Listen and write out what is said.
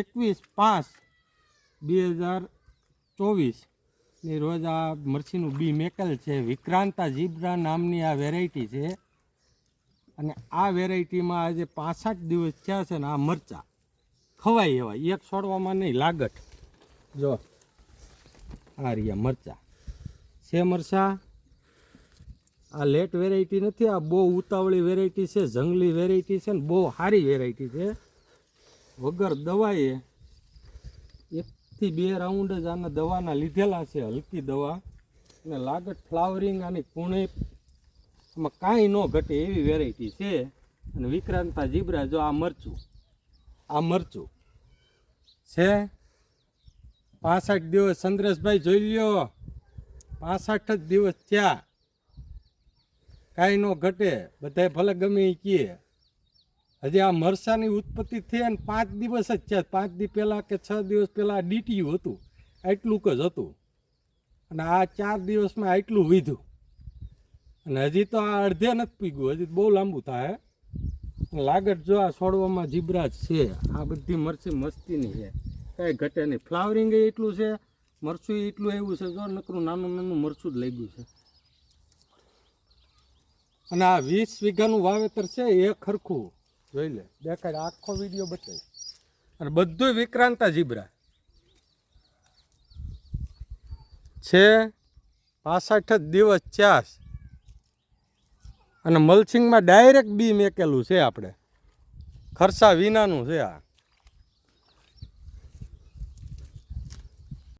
એકવીસ પાંચ બે હજાર ચોવીસની રોજ આ મરછીનું બી મેકલ છે. વિક્રાંતા જીબ્રા નામની આ વેરાયટી છે. અને આ વેરાયટીમાં આજે પાસઠ દિવસ થયા છે ને આ મરચા. ખવાય એવા. એક છોડવામાં નહીં લાગટ જો, આ રહ્યા મરચા. છે મરચા? આ લેટ વેરાયટી નથી, આ બહુ ઉતાવળી વેરાયટી છે, જંગલી વેરાયટી છે ને બહુ સારી વેરાયટી છે. વગર દવાએ એકથી બે રાઉન્ડ જ આના દવાના લીધેલા છે, હલકી દવા. અને લાગત ફ્લાવરિંગ આની કુણે એમાં કાંઈ ન ઘટે એવી વેરાયટી છે. અને વિક્રાંતા જીબ્રા જો આ મરચું આ મરચું છે. પાસઠ દિવસ ચંદ્રેશભાઈ જોઈ લ્યો. પાસઠ જ દિવસ થયા. કાંઈ ન ઘટે. બધાય ભલે ગમે એ કહે. હજી આ મરસાની ઉત્પત્તિ થઈ અને પાંચ દિવસ જ છે. પાંચ દિવસ પહેલાં કે છ દિવસ પહેલાં ડીટીયું હતું. એટલું જ હતું. અને આ ચાર દિવસમાં આટલું વીધું. અને હજી તો આ અડધે નથી પીગું. હજી બહુ લાંબુ થાય. લાગત જો આ છોડવામાં જીબ્રા જ છે. આ બધી મરચી મસ્તીની છે. કાંઈ ઘટે નહીં. ફ્લાવરિંગ એટલું છે. મરચું એટલું એવું છે. જો નકરું નાનું નાનું મરચું જ લાગ્યું છે. અને આ વીસ વીઘાનું વાવેતર છે એ ખરખું. જોઈ લે. દેખાડ આખો વીડિયો બતાવી અને બધું વિક્રાંતા જીબ્રા છે પાસઠ જ દિવસ ચાસ. અને મલસિંગમાં ડાયરેક્ટ બી મેકેલું છે આપણે. ખર્ચા વિનાનું છે આ.